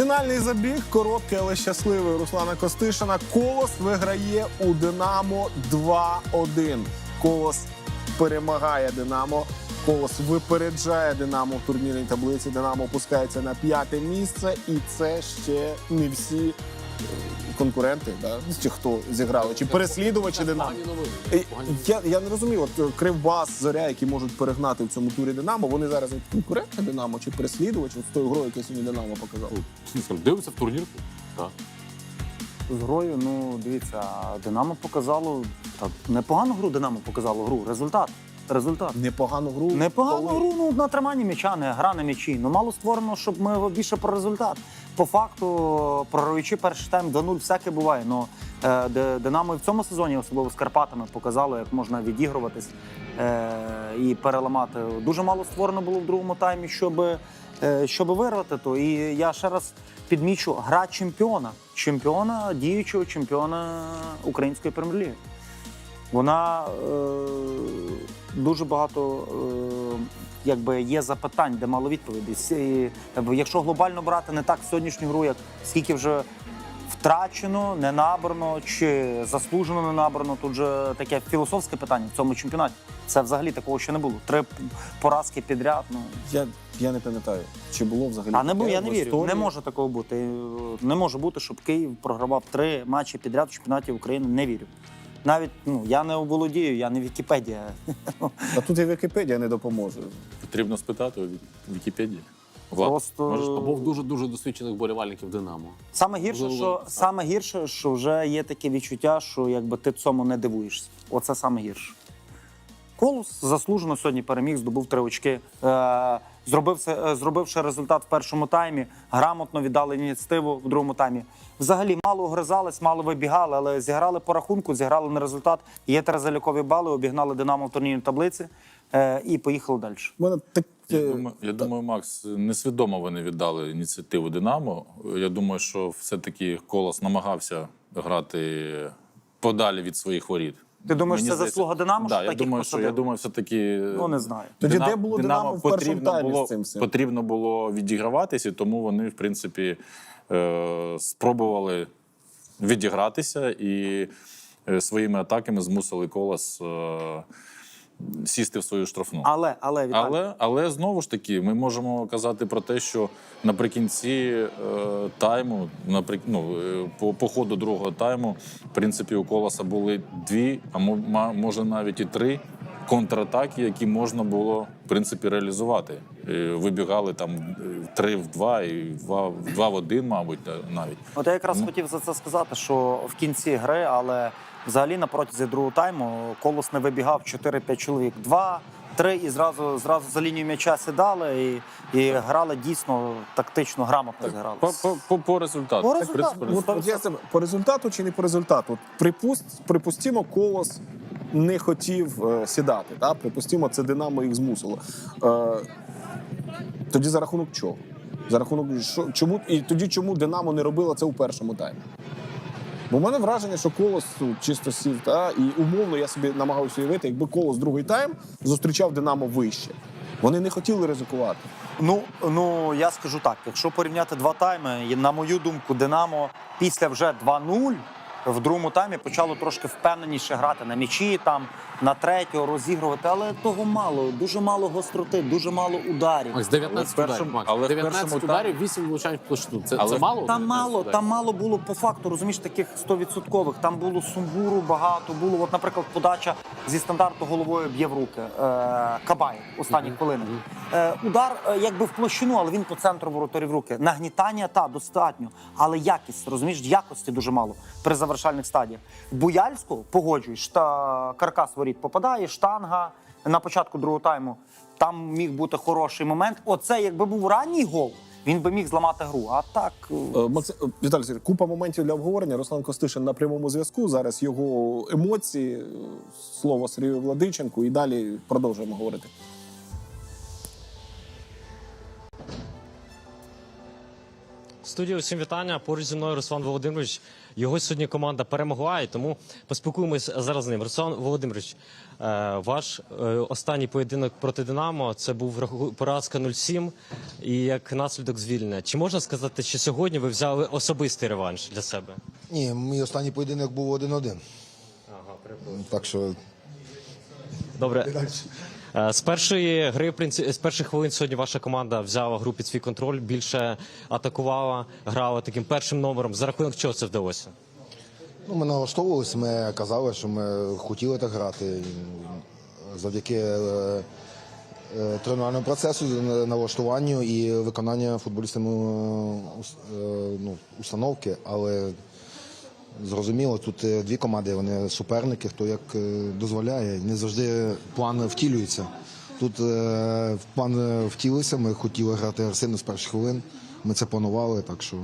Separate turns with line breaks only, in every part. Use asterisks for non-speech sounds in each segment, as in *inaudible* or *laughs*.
Фінальний забіг, короткий, але щасливий Руслана Костишина. Колос виграє у Динамо 2-1. Колос перемагає Динамо. Колос випереджає Динамо в турнірній таблиці. Динамо опускається на п'яте місце, і це ще не всі конкуренти, да? чи хто зіграли, чи переслідувачі Динамо. Я, я не розумію, от е, Кривбас, Зоря, які можуть перегнати в цьому турі Динамо, вони зараз конкуренти Динамо чи переслідувачі от з тою грою, яку сьогодні Динамо показав.
новини. Дивимося в турнірку. Так.
З грою, ну дивіться, Динамо показало та непогану гру. Динамо показало гру. Результат. Результат.
Непогану гру.
Непогану
Коли-
гру ну, на триманні м'яча, не гра на м'ячі. Ну мало створено, щоб ми більше про результат. По факту, програючи перший тайм до нуль, всяке буває. Ну, е, Динамо і в цьому сезоні, особливо з Карпатами, показало, як можна відігруватись е, і переламати. Дуже мало створено було в другому таймі, щоб, е, щоб вирвати то. І я ще раз підмічу гра чемпіона. Чемпіона, діючого чемпіона української прем'єр-ліги. Вона е, дуже багато е, якби є запитань, де мало е, Якщо глобально брати не так сьогоднішню гру, як скільки вже втрачено, не набрано чи заслужено не набрано. Тут же таке філософське питання в цьому чемпіонаті. Це взагалі такого ще не було. Три поразки підряд. Ну
Я, я не пам'ятаю, чи було взагалі.
а не бу- я не вірю.
історії?
Не може такого бути. Е, Не може бути, щоб Київ програвав три матчі підряд в чемпіонаті України. Не вірю. Навіть ну я не оволодію, я не Вікіпедія.
А тут і Вікіпедія не допоможе.
Потрібно спитати у Вікіпедії. Влад,
Просто
можеш
Або в дуже дуже досвідчених болівальників Динамо.
Саме гірше, що саме гірше, що вже є таке відчуття, що якби ти цьому не дивуєшся. Оце саме гірше. Колос заслужено сьогодні переміг, здобув три очки. Е, зробив, це- е, зробивши результат в першому таймі, грамотно віддали ініціативу в другому таймі. Взагалі мало огризались, мало вибігали, але зіграли по рахунку, зіграли на результат. Є теразалікові бали, обігнали Динамо в турнірній таблиці е, і поїхали далі.
Мене таке.
Я думаю, я думаю, Макс, несвідомо вони віддали ініціативу Динамо. Я думаю, що все-таки Колос намагався грати подалі від своїх воріт.
Ти думаєш, це
здається-
заслуга Динамо,
Да,
що
я думаю, що я
посадили?
думаю, все-таки
Ну, не знаю.
Тоді де було Динамо в першому таймі
було,
з цим всім?
Потрібно було відіграватися, і тому вони, в принципі, е, спробували відігратися і е, своїми атаками змусили колос е, сісти в свою штрафну.
Але, але, Віталій,
Але, але знову ж таки, ми можемо казати про те, що наприкінці е, тайму, наприк... ну, е, по, по ходу другого тайму, в принципі, у колоса були дві, а може навіть і три контратаки, які можна було в принципі реалізувати. Е, Вибігали там е, три в два і два, в два в один, мабуть, навіть.
От я якраз хотів за це сказати, що в кінці гри, але взагалі на протязі другого тайму колос не вибігав 4-5 чоловік. Два, три і зразу зразу за лінію м'яча сідали і, і грали дійсно тактично, грамотно зіграли.
По, по, по, по результату.
По
Так,
результату.
От, от по результату чи не по результату? Припуст, припустімо, колос не хотів е, сідати. Да? Припустімо, це Динамо їх змусило. Е, тоді за рахунок чого? За рахунок що, чому і тоді чому Динамо не робило це у першому таймі? Бо в мене враження, що колос ну, чисто сів, та, і умовно я собі намагався уявити, якби колос другий тайм зустрічав Динамо вище. Вони не хотіли ризикувати.
Ну, ну я скажу так: якщо порівняти два тайми, на мою думку, Динамо після вже 2-0 в другому таймі почало трошки впевненіше грати на м'ячі, там на третього розігрувати, але того мало, дуже мало гостроти, дуже мало ударів.
Макс, 19
Але в першому-
ударів. Макс.
але
19 ударів, 8 влучань в площину. Це,
Але
це мало?
Там мало, там мало було по факту, розумієш, таких 100%. Там було сумбуру багато. Було, от, наприклад, подача зі стандарту головою б'є в руки. Е, Кабай останні хвилини. Е, удар е, якби в площину, але він по центру воротарів руки. Нагнітання та достатньо, але якість, розумієш, якості дуже мало при завершальних стадіях. Буяльську погоджуєш, та каркас воріт попадає, штанга на початку другого тайму. Там міг бути хороший момент. Оце якби був ранній гол. Він би міг зламати гру. А так е,
Е, Максим е, Віталій Сергійович, купа моментів для обговорення. Руслан Костишин на прямому зв'язку. Зараз його емоції, слово Сергію Владиченку, і далі продовжуємо говорити.
Студія усім вітання. Поруч зі мною Руслан Володимирович. Його сьогодні команда перемогла, і тому поспілкуємось зараз з ним. Руслан Володимирович, е, ваш е, останній поєдинок проти Динамо це був поразка 0-7 і як наслідок звільнення. Чи можна сказати, що сьогодні ви взяли особистий реванш для себе?
Ні, мій останній поєдинок був 1-1.
Ага,
Так що
Добре. Е, З першої гри, з перших хвилин сьогодні ваша команда взяла гру під свій контроль, більше атакувала, грала таким першим номером. За рахунок чого це вдалося?
ну, ми налаштовувалися, ми казали, що ми хотіли так грати. Завдяки е, е, тренувальному процесу, налаштуванню і виконанню футболістами ну, установки. Але зрозуміло, тут е, дві команди, вони суперники, хто як е, дозволяє. Не завжди план втілюється. Тут е, план втілився, ми хотіли грати агресивно з перших хвилин. Ми це планували, так що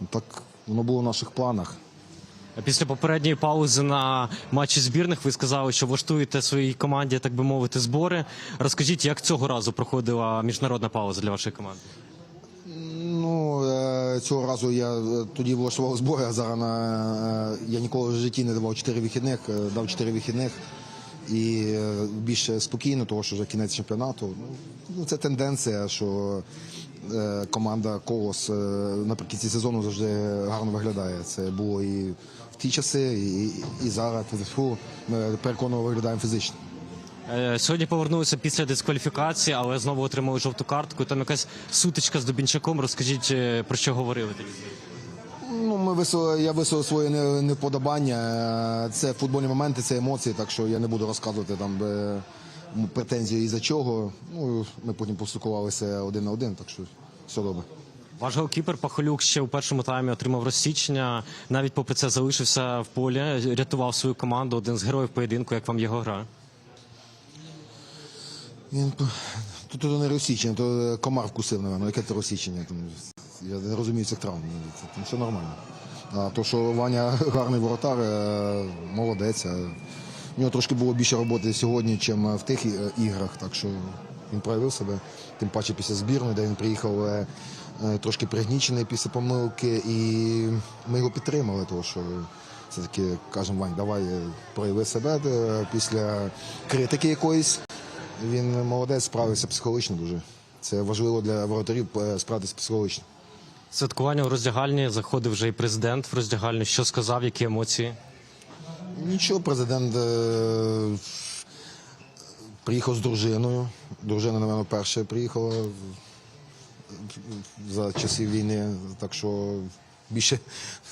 ну, так воно було в наших планах.
Після попередньої паузи на матчі збірних ви сказали, що влаштуєте своїй команді, так би мовити, збори. Розкажіть, як цього разу проходила міжнародна пауза для вашої команди?
Ну цього разу я е, тоді влаштував збори, а зараз е, я ніколи в житті не давав 4 вихідних, е, дав 4 вихідних і більше спокійно, тому що вже кінець чемпіонату. Ну, це тенденція, що команда Колос наприкінці сезону завжди гарно виглядає. Це було і в ті часи, і, і зараз. Фу, Ми переконано виглядаємо фізично.
Е, Сьогодні повернулися після дискваліфікації, але знову отримали жовту картку. Там якась сутичка з Дубінчаком. Розкажіть, е, про що говорили тоді?
Ну, ми висловили, я висловив своє не- неподобання. Е, Це футбольні моменти, це емоції, так що я не буду розказувати там претензії із-за чого. Ну, ми потім поспілкувалися один на один, так що все добре.
Ваш голкіпер Пахолюк ще у першому таймі отримав розсічення. Навіть попри це залишився в полі, рятував свою команду. Один з героїв поєдинку. Як вам його гра?
Він то, то не розсічення, то комар вкусив, напевно. Яке це розсічення? Я не розумію цих травм. Там все нормально. А то, що Ваня *laughs* гарний воротар, е, молодець. е. У нього трошки було більше роботи сьогодні, ніж в тих е, іграх. Так що він проявив себе, тим паче після збірної, де він приїхав е, е, трошки пригнічений після помилки, і ми його підтримали, тому що це таки кажемо, Вань, давай е, прояви себе е, після критики якоїсь. Він молодець, справився психологічно дуже. Це важливо для воротарів е, справитися психологічно.
Святкування у роздягальні заходив вже і президент в роздягальню. Що сказав, які емоції?
Нічого, президент е, приїхав з дружиною. Дружина, напевно, перша приїхала за часів війни, так що більше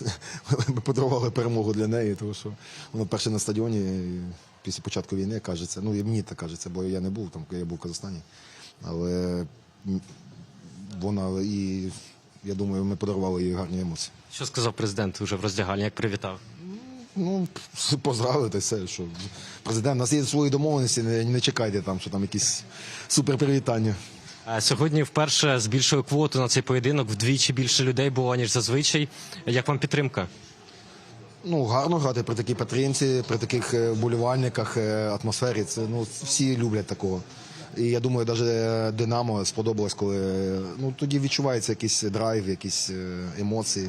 *laughs* ми подарували перемогу для неї, тому що вона перша на стадіоні після початку війни кажеться. Ну і мені так кажеться, бо я не був там, я був в Казахстані. Але вона і я думаю, ми подарували їй гарні емоції.
Що сказав президент уже в роздягальні? Як привітав?
Ну, *laughs* поздравити все, що президент, у нас є свої домовленості, не, не чекайте там, що там якісь суперпривітання.
Е, Сьогодні вперше збільшили квоту на цей поєдинок. Вдвічі більше людей було ніж зазвичай. Як вам підтримка?
Ну, гарно грати при такій підтримці, при таких е, вболівальниках, е, атмосфері. Це ну всі люблять такого. І я думаю, навіть Динамо сподобалось, коли ну тоді відчувається якийсь драйв, якісь е, емоції.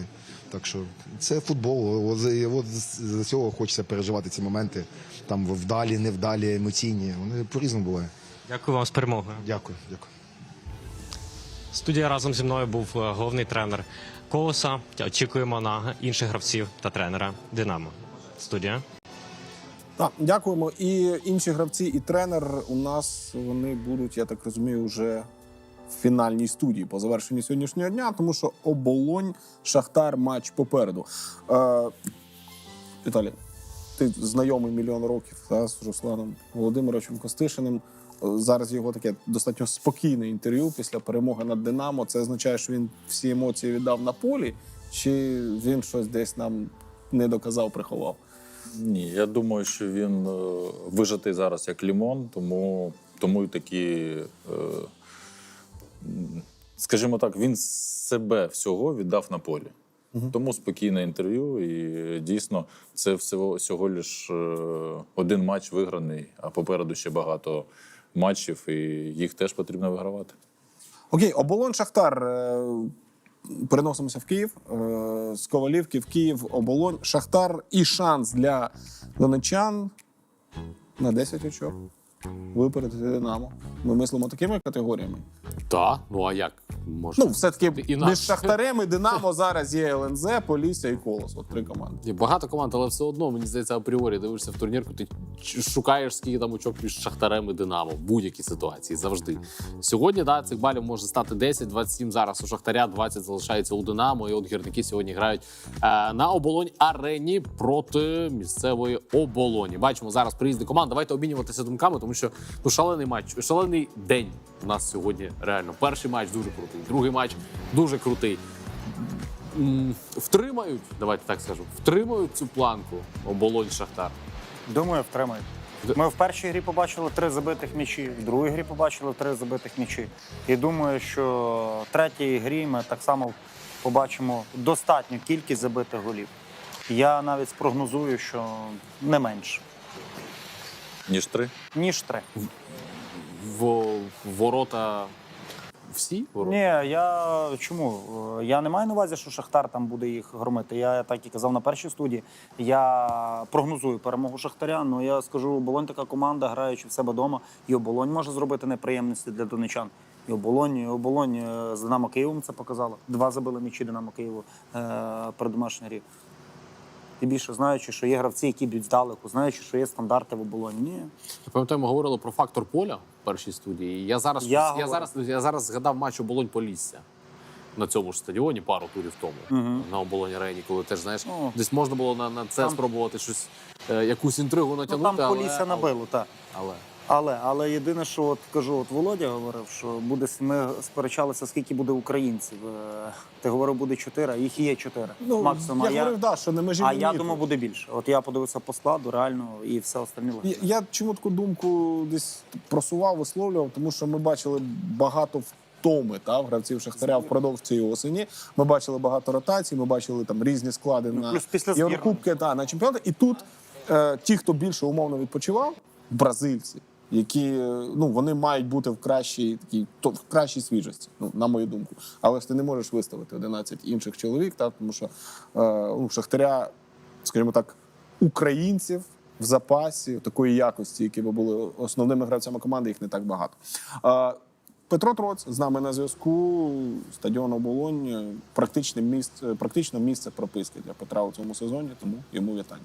Так що це футбол. От, за- от цього хочеться переживати ці моменти. Там вдалі, невдалі, емоційні. Вони по-різному бувають.
Дякую вам з перемогою.
Дякую, дякую.
Студія разом зі мною був головний тренер Колоса. Очікуємо на інших гравців та тренера Динамо. Студія.
Так, дякуємо. І інші гравці, і тренер у нас вони будуть, я так розумію, вже в фінальній студії по завершенні сьогоднішнього дня, тому що оболонь Шахтар матч попереду. Е, Віталій, ти знайомий мільйон років та, з Русланом Володимировичем Костишиним. Зараз його таке достатньо спокійне інтерв'ю після перемоги над Динамо. Це означає, що він всі емоції віддав на полі, чи він щось десь нам не доказав, приховав.
Ні, я думаю, що він е, вижатий зараз як лімон, тому, тому і такі, е, скажімо так, він себе всього віддав на полі. Тому спокійне інтерв'ю, і дійсно це всього, всього лиш е, один матч виграний, а попереду ще багато матчів, і їх теж потрібно вигравати.
Окей, оболон Шахтар. Е, переносимося в Київ. Е, З Ковалівки в Київ, оболонь, Шахтар і шанс для донечан на 10 очок. Випередити Динамо. Ми мислимо такими категоріями.
Так, ну а як можна?
Ну, все-таки між Шахтарем і Динамо *laughs* зараз є ЛНЗ, Полісся і Колос. От три команди.
Є багато команд, але все одно мені здається, апріорі дивишся в турнірку. Ти шукаєш скільки там очок між Шахтарем і Динамо в будь-якій ситуації завжди. Сьогодні да, цих балів може стати 10, 27 зараз у Шахтаря, 20 залишається у Динамо. І от гірники сьогодні грають е, на оболонь арені проти місцевої оболоні. Бачимо зараз приїзди команд. Давайте обмінюватися думками, тому що ну шалений матч, шалений день у нас сьогодні. Реально, перший матч дуже крутий, другий матч дуже крутий. Втримають, давайте так скажу, втримають цю планку оболонь Шахтар.
Думаю, втримають. Ми в першій грі побачили три забитих м'ячі, в другій грі побачили три забитих м'ячі. І думаю, що в третій грі ми так само побачимо достатню кількість забитих голів. Я навіть спрогнозую, що не менше,
Ніж три.
ніж три.
В ворота всі ворота.
Ні, я чому? Я не маю на увазі, що Шахтар там буде їх громити. Я так і казав на першій студії. Я прогнозую перемогу Шахтаря. але я скажу, оболонь така команда, граючи в себе вдома, і оболонь може зробити неприємності для донечан. І оболонь, і оболонь е, з Динамо Києвом це показало. Два забили м'ячі Динамо Києву е, при домашній грі. І більше знаючи, що є гравці, які б'ють здалеку, знаючи, що є стандарти в оболоні. Ні.
Я пам'ятаю, ми говорили про фактор поля в першій студії. Я зараз
Я
я, зараз я зараз згадав матч оболонь Полісся на цьому ж стадіоні пару турів тому
угу.
на оболоні арені, коли теж знаєш,
Ну,
десь можна було на, на це
там-
спробувати щось, е, якусь інтригу
Ну, там полісся але, набило, так.
Але,
Але, але єдине, що от кажу, от Володя говорив, що буде ми сперечалися, скільки буде українців. Е, Ти говорив, буде чотири, а їх є чотири. максимум.
Ну, я
а я,
говорив, да, що не межі
а я думав, буде більше. От я подивився по складу, реально, і все остальне.
Я, я чому таку думку десь просував, висловлював, тому що ми бачили багато втоми та, в гравців Шахтаря впродовж цієї осені. Ми бачили багато ротацій, ми бачили там різні склади
Ну,
на. Єврокубки та на чемпіонаті. І тут е, ті, хто більше умовно відпочивав, бразильці. Які е, ну вони мають бути в кращій такій то в кращій свіжості, ну на мою думку. Але ж ти не можеш виставити 11 інших чоловік, так тому що е, ну, Шахтаря, скажімо так, українців в запасі такої якості, які би були основними гравцями команди, їх не так багато. Е, Петро Троц з нами на зв'язку. Стадіон Оболонь. Практичне місце, практично місце прописки для Петра у цьому сезоні, тому йому вітання.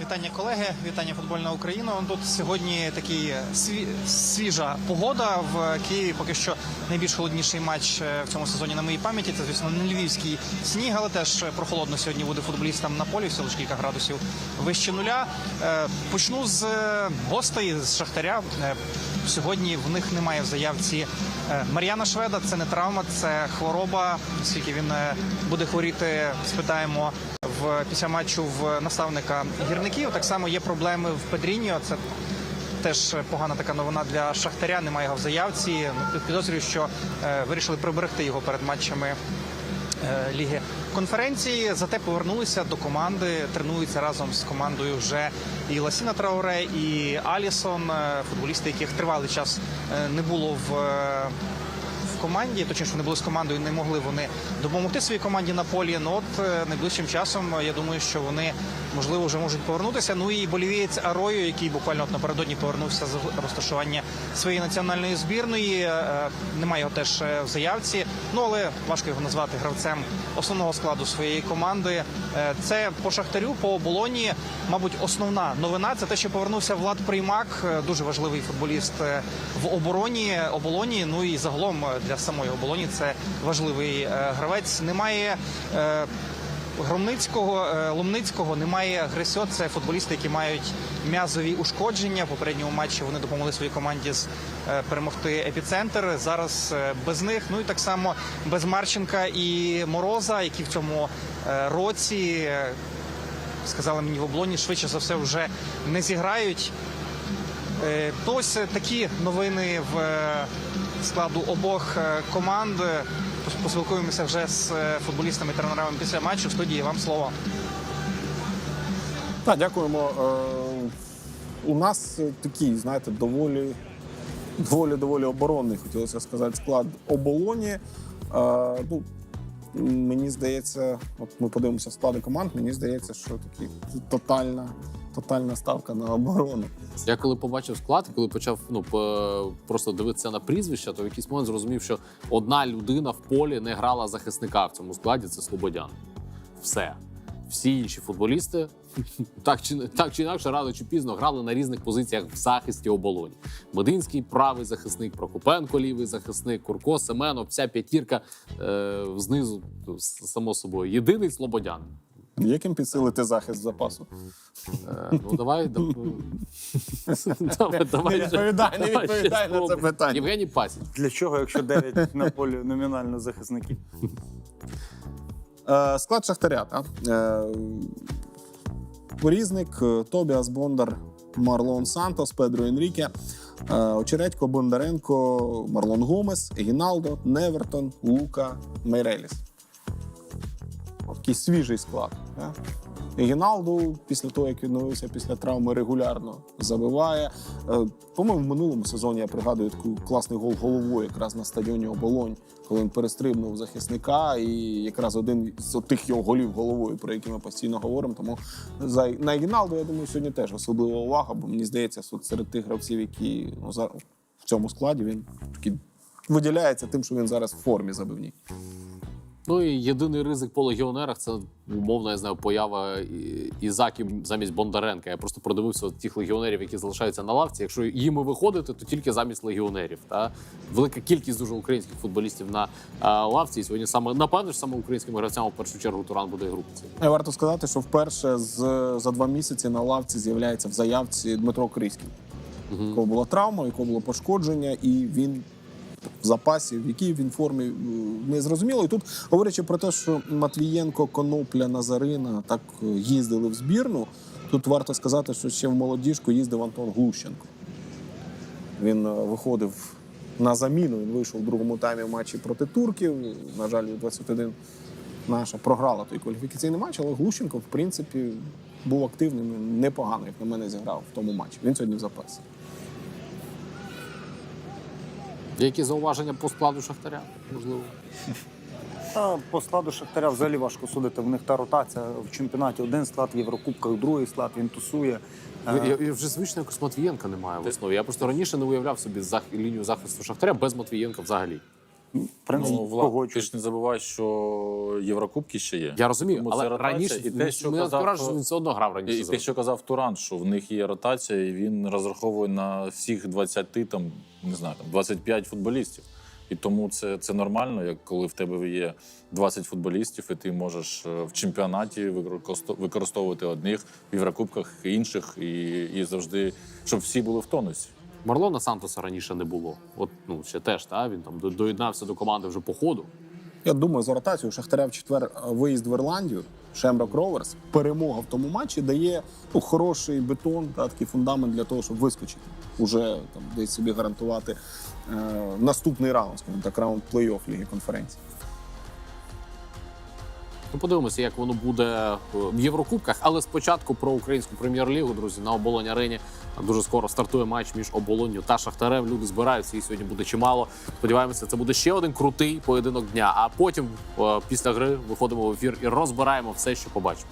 Вітання колеги, вітання футбольна Україна. Тут сьогодні такий сві- свіжа погода в Києві. Поки що найбільш холодніший матч е, в цьому сезоні на моїй пам'яті. Це звісно не львівський сніг, але теж прохолодно сьогодні буде футболістам на полі, всього лише кілька градусів вище нуля. Е, Почну з е, гостей з Шахтаря. Е, Сьогодні в них немає в заявці е, Мар'яна Шведа. Це не травма, це хвороба. Оскільки він е, буде хворіти, спитаємо після матчу в наставника гірників. Так само є проблеми в Педріньо. Це теж погана така новина для Шахтаря. Немає його в заявці. Підозрюю, що е, вирішили приберегти його перед матчами е, ліги конференції. Зате повернулися до команди, тренуються разом з командою вже і Ласіна Трауре, і Алісон, е, футболісти, яких тривалий час не було в. Команді, точніше, вони були з командою, не могли вони допомогти своїй команді на полі. Ну от е, найближчим часом е, я думаю, що вони можливо вже можуть повернутися. Ну і болівієць Арою, який буквально от напередодні повернувся з розташування своєї національної збірної. е, Немає його теж в заявці. Ну але важко його назвати гравцем основного складу своєї команди. Е, Це по шахтарю, по оболоні. Мабуть, основна новина це те, що повернувся Влад Приймак, е, дуже важливий футболіст е, в обороні оболоні. Ну і загалом для самої оболоні це важливий гравець. Немає. Громницького, е, Ломницького немає Гресьо. Це футболісти, які мають м'язові ушкодження. Попередньому матчі вони допомогли своїй команді е, перемогти епіцентр. Зараз е, без них. Ну і так само без Марченка і Мороза, які в цьому році сказали мені в облоні, швидше за все вже не зіграють. Ось такі новини в складу обох команд. Пос- Поспілкуємося вже з е, футболістами і тренерами після матчу. В студії вам слово.
Так, дякуємо. Е, у нас такий, знаєте, доволі, доволі, доволі оборонний, хотілося сказати, склад оболоні. Е, ну, мені здається, от ми подивимося склади команд. Мені здається, що такі тотальна, тотальна ставка на оборону.
Я коли побачив склад, коли почав ну просто дивитися на прізвища, то в якийсь момент зрозумів, що одна людина в полі не грала захисника в цьому складі. Це Слободян. Все. Всі інші футболісти *laughs* так чи так чи інакше, рано чи пізно грали на різних позиціях в захисті оболоні. Мединський правий захисник, Прокопенко лівий захисник, Курко, Семенов, вся п'ятірка е, знизу, само собою. Єдиний Слободян.
Яким підсилити захист запасу?
Е, ну давай, *laughs* давай, давай,
Не відповідай, не відповідай на це питання.
Євгеній Пасіч.
Для чого, якщо 9 *laughs* на полі номінально захисників?
Е, склад Шахтаря. Е, Порізник, Тобіас Бондар, Марлон Сантос, Педро Енріке, Очередько, Бондаренко, Марлон Гомес, Гіналдо, Невертон, Лука, Мейреліс. Такий свіжий склад. Так? Гіналду після того, як відновився після травми, регулярно забиває. Е, По-моєму, в минулому сезоні я пригадую такий класний гол головою якраз на стадіоні Оболонь, коли він перестрибнув захисника, і якраз один з тих його голів головою, про які ми постійно говоримо. Тому за на Гіналду, я думаю, сьогодні теж особлива увага, бо мені здається, що серед тих гравців, які ну, зараз в цьому складі він такий виділяється тим, що він зараз в формі забивній.
Ну і єдиний ризик по легіонерах це умовно, я знаю, поява Ізаків замість Бондаренка. Я просто продивився от тих легіонерів, які залишаються на лавці. Якщо їм виходити, то тільки замість легіонерів. Та велика кількість дуже українських футболістів на а, лавці. І сьогодні саме напевно ж саме українськими гравцями в першу чергу Туран буде групці.
Е, Варто сказати, що вперше з, за два місяці на лавці з'являється в заявці Дмитро Крийський, у якого була травма, якого було пошкодження, і він в запасі, в якій він формі не зрозуміло. І тут, говорячи про те, що Матвієнко, Конопля, Назарина так е, їздили в збірну. Тут варто сказати, що ще в молодіжку їздив Антон Глущенко. Він е, виходив на заміну. Він вийшов в другому таймі в матчі проти турків. На жаль, 21 наша програла той кваліфікаційний матч, але Глущенко, в принципі, був активним, і непогано, як на мене, зіграв в тому матчі. Він сьогодні в запасі.
Є які зауваження по складу Шахтаря? Можливо.
Та по складу Шахтаря взагалі важко судити. В них та ротація в чемпіонаті один склад, в Єврокубках другий склад, він тусує.
Я,
Е,
я, я вже звично якось Матвієнка немає в основі. Я просто раніше не уявляв собі зах... лінію захисту Шахтаря без Матвієнка взагалі.
В принципі,
Ну, Влад, ти ж не забувай, що Єврокубки ще є.
Я розумію,
Тому
але раніше
і те, що
ми
казав,
казав, що він все одно грав раніше.
І те, що казав Туран, що в них є ротація, і він розраховує на всіх 20, там, не знаю, там, 25 футболістів. І тому це, це нормально, як коли в тебе є 20 футболістів, і ти можеш е, в чемпіонаті використо- використовувати одних, в Єврокубках інших, і, і завжди, щоб всі були в тонусі.
Марлона Сантоса раніше не було. От ну ще теж та він там до- доєднався до команди вже по ходу.
Я думаю, за ротацію Шахтаря в четвер е, виїзд в Ірландію, Шемрок Роверс, перемога в тому матчі дає ну, хороший бетон, та, такий фундамент для того, щоб вискочити. Уже там десь собі гарантувати е, наступний раунд, скажімо так, раунд плей-офф Ліги конференції.
Ну, подивимося, як воно буде е, в Єврокубках. Але спочатку про українську прем'єр-лігу, друзі, на оболонь арені дуже скоро стартує матч між оболонню та шахтарем. Люди збираються і сьогодні буде чимало. Сподіваємося, це буде ще один крутий поєдинок дня. А потім, е, після гри, виходимо в ефір і розбираємо все, що побачимо.